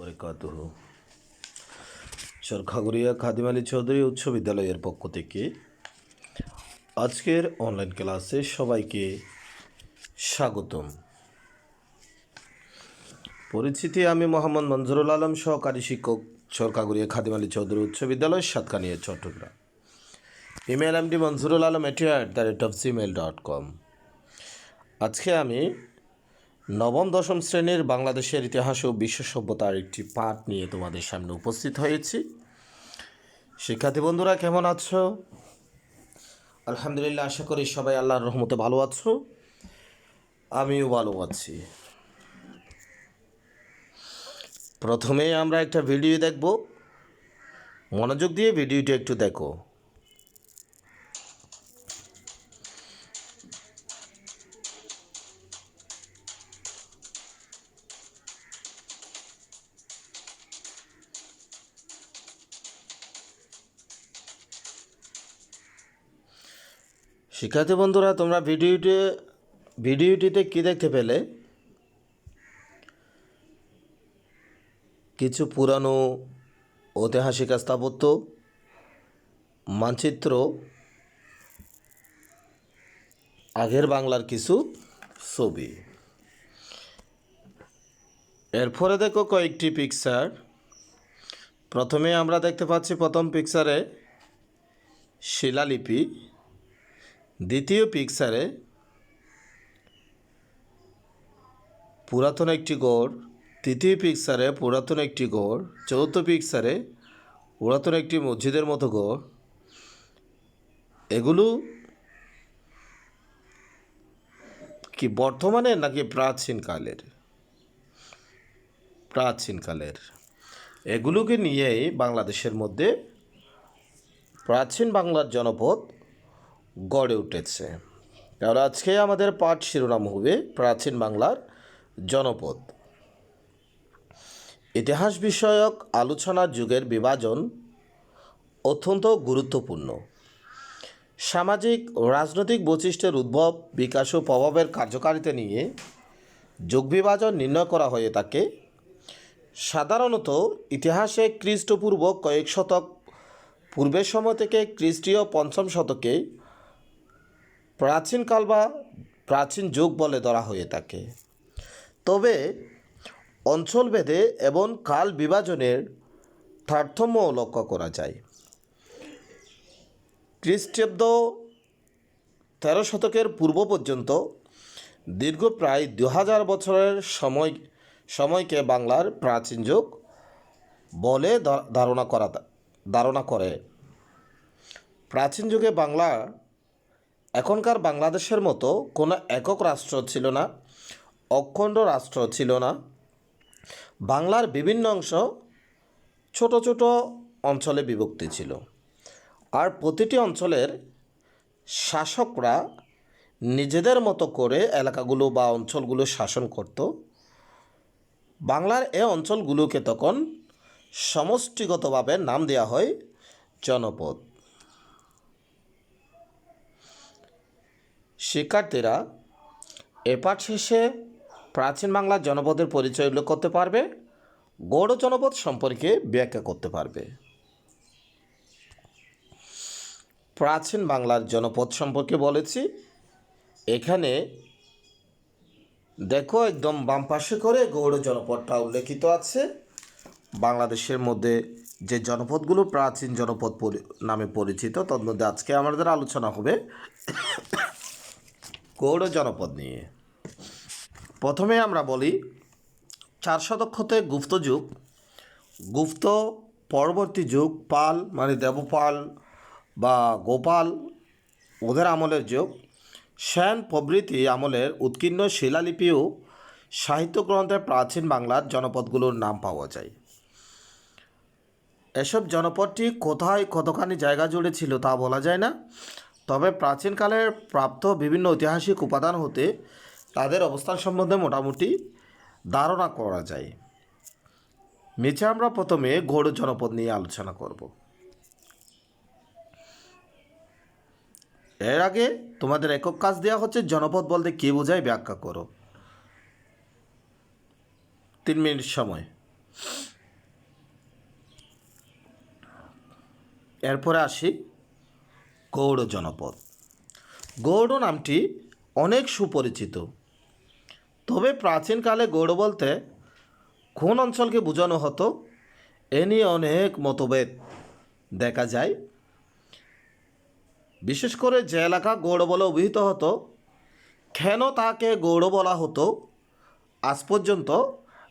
বরকাতুহু। সরখাগুড়িয়া খাদিম আলী চৌধুরী উচ্চ বিদ্যালয়ের পক্ষ থেকে আজকের অনলাইন ক্লাসে সবাইকে স্বাগতম। পরিচিতি আমি মোহাম্মদ মঞ্জুরুল আলম, সহকারী শিক্ষক সরকাগুড়িয়া খাদিম আলী চৌধুরী উচ্চ বিদ্যালয়, সাতকানিয়া, চট্টগ্রাম। ইমেল এমডি মঞ্জুরুল আলম এটি at the rate of Gmail dot com আজকে আমি নবম, দশম শ্রেণির বাংলাদেশের ইতিহাস ও বিশ্ব সভ্যতার একটি পাঠ নিয়ে তোমাদের সামনে উপস্থিত হয়েছি। শিক্ষার্থী বন্ধুরা, কেমন আছো? আলহামদুলিল্লাহ, আশা করি সবাই আল্লাহর রহমতে ভালো আছো। আমিও ভালো আছি। প্রথমে আমরা একটা ভিডিও দেখব। মনোযোগ দিয়ে ভিডিওটি একটু দেখো। শিক্ষার্থী বন্ধুরা, তোমরা ভিডিওটি ভিডিওটিতে কী দেখতে পেলে? কিছু পুরানো ঐতিহাসিক স্থাপত্য, মানচিত্র, আগের বাংলার কিছু ছবি। এরপরে দেখো কয়েকটি পিকচার প্রথমে আমরা দেখতে পাচ্ছি প্রথম পিকচারে শিলালিপি। দ্বিতীয় পিকচারে পুরাতন একটি গড়, তৃতীয় পিকচারে পুরাতন একটি গড়, চতুর্থ পিকচারে পুরাতন একটি মসজিদের মতো গড়। এগুলো কি বর্তমানে নাকি প্রাচীনকালের প্রাচীনকালের এগুলোকে নিয়েই বাংলাদেশের মধ্যে প্রাচীন বাংলার জনপদ গড়ে উঠেছে। তাহলে আজকে আমাদের পাঠ শিরোনাম হবে প্রাচীন বাংলার জনপদ। ইতিহাস বিষয়ক আলোচনার যুগের বিভাজন অত্যন্ত গুরুত্বপূর্ণ। সামাজিক রাজনৈতিক বৈশিষ্ট্যের উদ্ভব, বিকাশ ও প্রভাবের কার্যকারিতা নিয়ে যুগ বিভাজন নির্ণয় করা হয়ে থাকে সাধারণত ইতিহাসে খ্রিস্টপূর্ব কয়েক শতক পূর্বের সময় থেকে খ্রিস্টীয় পঞ্চম শতকে প্রাচীনকাল বা প্রাচীন যুগ বলে ধরা হয়ে থাকে। তবে অঞ্চলভেদে এবং কাল বিভাজনের তারতম্য লক্ষ্য করা যায়। খ্রিস্টাব্দ তেরো শতকের পূর্ব পর্যন্ত দীর্ঘ প্রায় দু হাজার বছরের সময়, সময়কে বাংলার প্রাচীন যুগ বলে ধারণা করা, ধারণা করে। প্রাচীন যুগে বাংলা এখনকার বাংলাদেশের মতো কোনো একক রাষ্ট্র ছিল না, অখণ্ড রাষ্ট্র ছিল না। বাংলার বিভিন্ন অংশ ছোট ছোট অঞ্চলে বিভক্তি ছিল। আর প্রতিটি অঞ্চলের শাসকরা নিজেদের মতো করে এলাকাগুলো বা অঞ্চলগুলো শাসন করত। বাংলার এ অঞ্চলগুলোকে তখন সমষ্টিগতভাবে নাম দেওয়া হয় জনপদ। শিক্ষার্থীরা এ পাঠ শেষে প্রাচীন বাংলার জনপদের পরিচয় উল্লেখ করতে পারবে, গৌড় জনপদ সম্পর্কে ব্যাখ্যা করতে পারবে। প্রাচীন বাংলার জনপদ সম্পর্কে বলেছি, এখানে দেখো একদম বাম পাশে করে গৌড় জনপদটা উল্লেখিত আছে। বাংলাদেশের মধ্যে যে জনপদগুলো প্রাচীন জনপদ নামে পরিচিত, তার মধ্যে আজকে আমাদের আলোচনা হবে। গৌড় জনপদ নিয়ে। প্রথমে আমরা বলি, চার শতক হতে গুপ্ত যুগ। গুপ্ত পরবর্তী যুগ পাল মানে দেবপাল বা গোপাল, ওদের আমলের যুগ। সেন প্রভৃতি আমলের উৎকীর্ণ শিলালিপিও সাহিত্য গ্রন্থে প্রাচীন বাংলার জনপদগুলোর নাম পাওয়া যায়। এসব জনপদটি কোথায় কতখানি জায়গা জুড়ে ছিল তা বলা যায় না। তবে প্রাচীনকালে প্রাপ্ত বিভিন্ন ঐতিহাসিক উপাদান হতে তাদের অবস্থান সম্বন্ধে মোটামুটি ধারণা করা যায়। নিচে আমরা প্রথমে ঘোড় জনপদ নিয়ে আলোচনা করব। এর আগে তোমাদের একক কাজ দেওয়া হচ্ছে জনপদ বলতে কী বোঝায় ব্যাখ্যা করো। তিন মিনিট সময়। এরপরে আসি। গৌড় জনপদ। গৌড় নামটি অনেক সুপরিচিত। তবে প্রাচীনকালে গৌড় বলতে কোন অঞ্চলকে বোঝানো হতো, এ নিয়ে অনেক মতভেদ দেখা যায়। বিশেষ করে যে এলাকা গৌড় বলে অভিহিত হতো, কেন তাকে গৌড় বলা হতো, আজ পর্যন্ত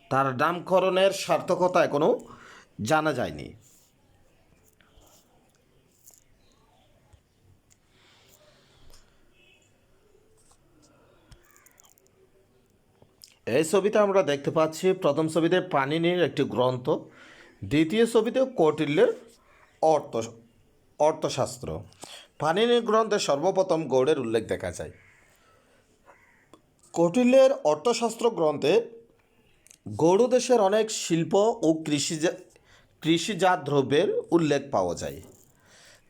তার নামকরণের সার্থকতা এখনও জানা যায়নি। এই ছবিতে আমরা দেখতে পাচ্ছি, প্রথম ছবিতে পানিনির একটি গ্রন্থ, দ্বিতীয় ছবিতে কৌটিল্যের অর্থ, অর্থশাস্ত্র। পানিনির গ্রন্থে সর্বপ্রথম গৌড়ের উল্লেখ দেখা যায়। কৌটিল্যের অর্থশাস্ত্র গ্রন্থে গৌড় দেশের অনেক শিল্প ও কৃষিজা কৃষিজাত দ্রব্যের উল্লেখ পাওয়া যায়।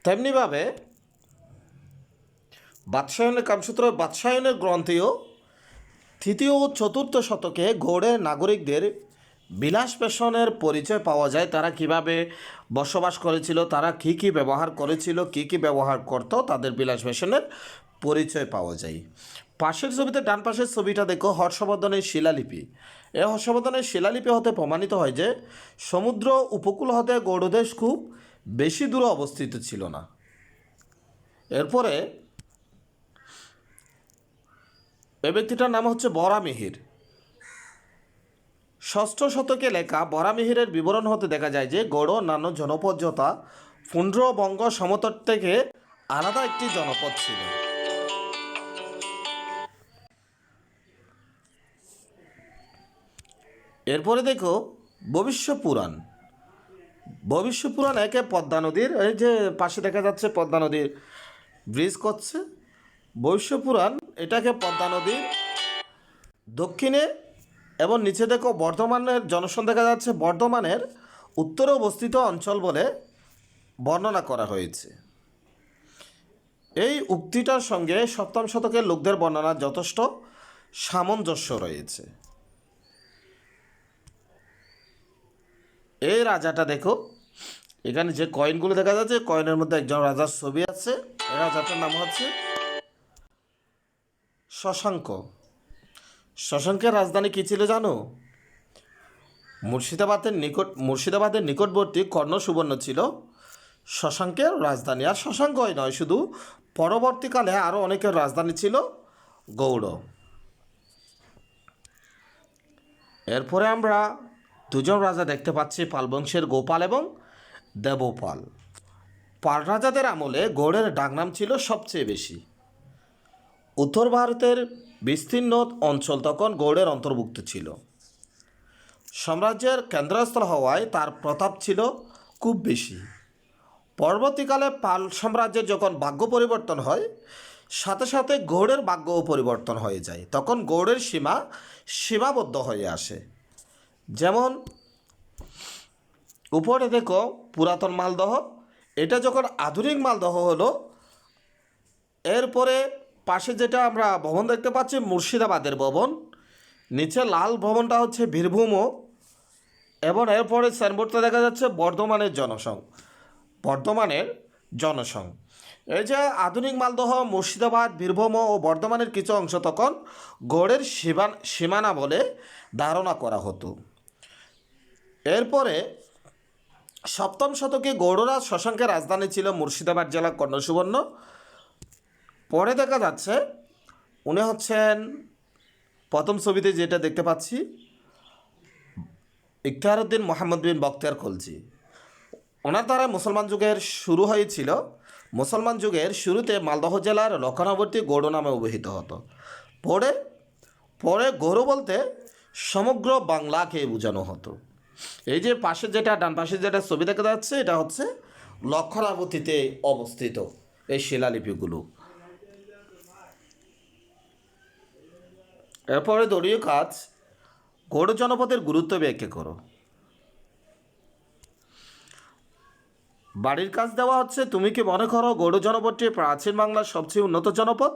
তেমনিভাবে বাদশায়নের কামসূত্র বাদশায়নের গ্রন্থেও তৃতীয় ও চতুর্থ শতকে গৌড়ের নাগরিকদের বিলাস পেশনের পরিচয় পাওয়া যায়। তারা কীভাবে বসবাস করেছিল, তারা কি কি ব্যবহার করেছিল, কি কি ব্যবহার করত, তাদের বিলাস পেশনের পরিচয় পাওয়া যায়। পাশের ছবিতে ডান পাশের ছবিটা দেখো, হর্ষবর্ধনের শিলালিপি। এ হর্ষবর্ধনের শিলালিপি হতে প্রমাণিত হয় যে, সমুদ্র উপকূল হতে গৌড়দেশ খুব বেশি দূরে অবস্থিত ছিল না। এরপরে এই ব্যক্তিটার নাম হচ্ছে বরা মিহির। ষষ্ঠ শতকে লেখা বরা মিহিরের বিবরণ হতে দেখা যায় যে গৌড় জনপদ যথা পুণ্ড্রবঙ্গ সমতট থেকে আলাদা একটি জনপদ ছিল। এরপরে দেখো ভবিষ্য পুরাণ। ভবিষ্য পুরাণ একে পদ্মা নদীর, এই যে পাশে দেখা যাচ্ছে পদ্মা নদীর ব্রিজ করছে। ভবিষ্য পুরাণ এটাকে পদ্মা নদীর দক্ষিণে এবং নিচে দেখো বর্ধমানের জনসন দেখা যাচ্ছে। বর্ধমানের উত্তরে অবস্থিত অঞ্চল বলে বর্ণনা করা হয়েছে। এই উক্তিটার সঙ্গে সপ্তম শতকের লোকদের বর্ণনা যথেষ্ট সামঞ্জস্য রয়েছে। এই রাজাটা দেখো, এখানে যে কয়েনগুলো দেখা যাচ্ছে কয়েনের মধ্যে একজন রাজার ছবি আছে। রাজাটার নাম হচ্ছে শশাঙ্ক। শশাঙ্কের রাজধানী কী ছিল জানো? মুর্শিদাবাদের নিকট মুর্শিদাবাদের নিকটবর্তী কর্ণ সুবর্ণ ছিল। শশাঙ্কের রাজধানী। আর শশাঙ্কই নয়, শুধু পরবর্তীকালে আরও অনেকের রাজধানী ছিল গৌড়। এরপরে আমরা দুজন রাজা দেখতে পাচ্ছি পাল বংশের গোপাল এবং দেবপাল। পাল রাজাদের আমলে গৌড়ের ডাকনাম ছিল সবচেয়ে বেশি। উত্তর ভারতের বিস্তীর্ণ অঞ্চল তখন গৌড়ের অন্তর্ভুক্ত ছিল। সাম্রাজ্যের কেন্দ্রস্থল হওয়ায় তার প্রতাপ ছিল খুব বেশি। পরবর্তীকালে পাল সাম্রাজ্যের যখন ভাগ্য পরিবর্তন হয়, সাথে সাথে গৌড়ের ভাগ্যও পরিবর্তন হয়ে যায়। তখন গৌড়ের সীমা সীমাবদ্ধ হয়ে আসে। যেমন, উপরে দেখো পুরাতন মালদহ। এটা যখন আধুনিক মালদহ হলো, এরপরে পাশে যেটা আমরা ভবন দেখতে পাচ্ছি, মুর্শিদাবাদের ভবন। নিচে লাল ভবনটা হচ্ছে বীরভূমও। এবং এরপরে সাইনবোর্ডটা দেখা যাচ্ছে বর্ধমানের জনসংঘ বর্ধমানের জনসংঘ এই যে আধুনিক মালদহ, মুর্শিদাবাদ, বীরভূম ও বর্ধমানের কিছু অংশ তখন গড়ের সীমান, সীমানা বলে ধারণা করা হতো। এরপরে সপ্তম শতকে গৌড়রাজ শশাঙ্কের রাজধানী ছিল মুর্শিদাবাদ জেলা কর্ণসুবর্ণ। পরে দেখা যাচ্ছে উনি হচ্ছেন প্রথম ছবিতে যেটা দেখতে পাচ্ছি ইখতিয়ারউদ্দিন মোহাম্মদ বিন বক্তিয়ার খলজি। ওনার দ্বারা মুসলমান যুগের শুরু হয়েছিল। মুসলমান যুগের শুরুতে মালদহ জেলার লক্ষণাবর্তী গৌড় নামে অভিহিত হতো। পরে পরে গৌড় বলতে সমগ্র বাংলাকে বোঝানো হতো। এই যে পাশে যেটা, ডান পাশে যেটা ছবি দেখা যাচ্ছে, এটা হচ্ছে লক্ষণাবতীতে অবস্থিত এই শিলালিপিগুলো। এরপরে দলীয় কাজ গৌড় জনপদের গুরুত্ব ব্যাখ্যা করো? বাড়ির কাজ দেওয়া হচ্ছে, তুমি কি মনে করো গৌড় জনপদটি প্রাচীন বাংলার সবচেয়ে উন্নত জনপদ?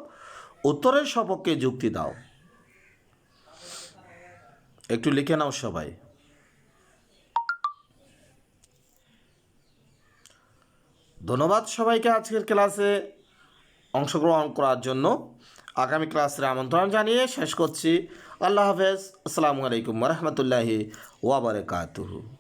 উত্তরের সপক্ষে যুক্তি দাও। একটু লিখে নাও সবাই। ধন্যবাদ সবাইকে আজকের ক্লাসে অংশগ্রহণ করার জন্য। আগামী ক্লাসের আমন্ত্রণ জানিয়ে শেষ করছি। আল্লাহ হাফেজ। আসসালামু আলাইকুম রহমতুল্লাহি ওয়াবারকাতুহু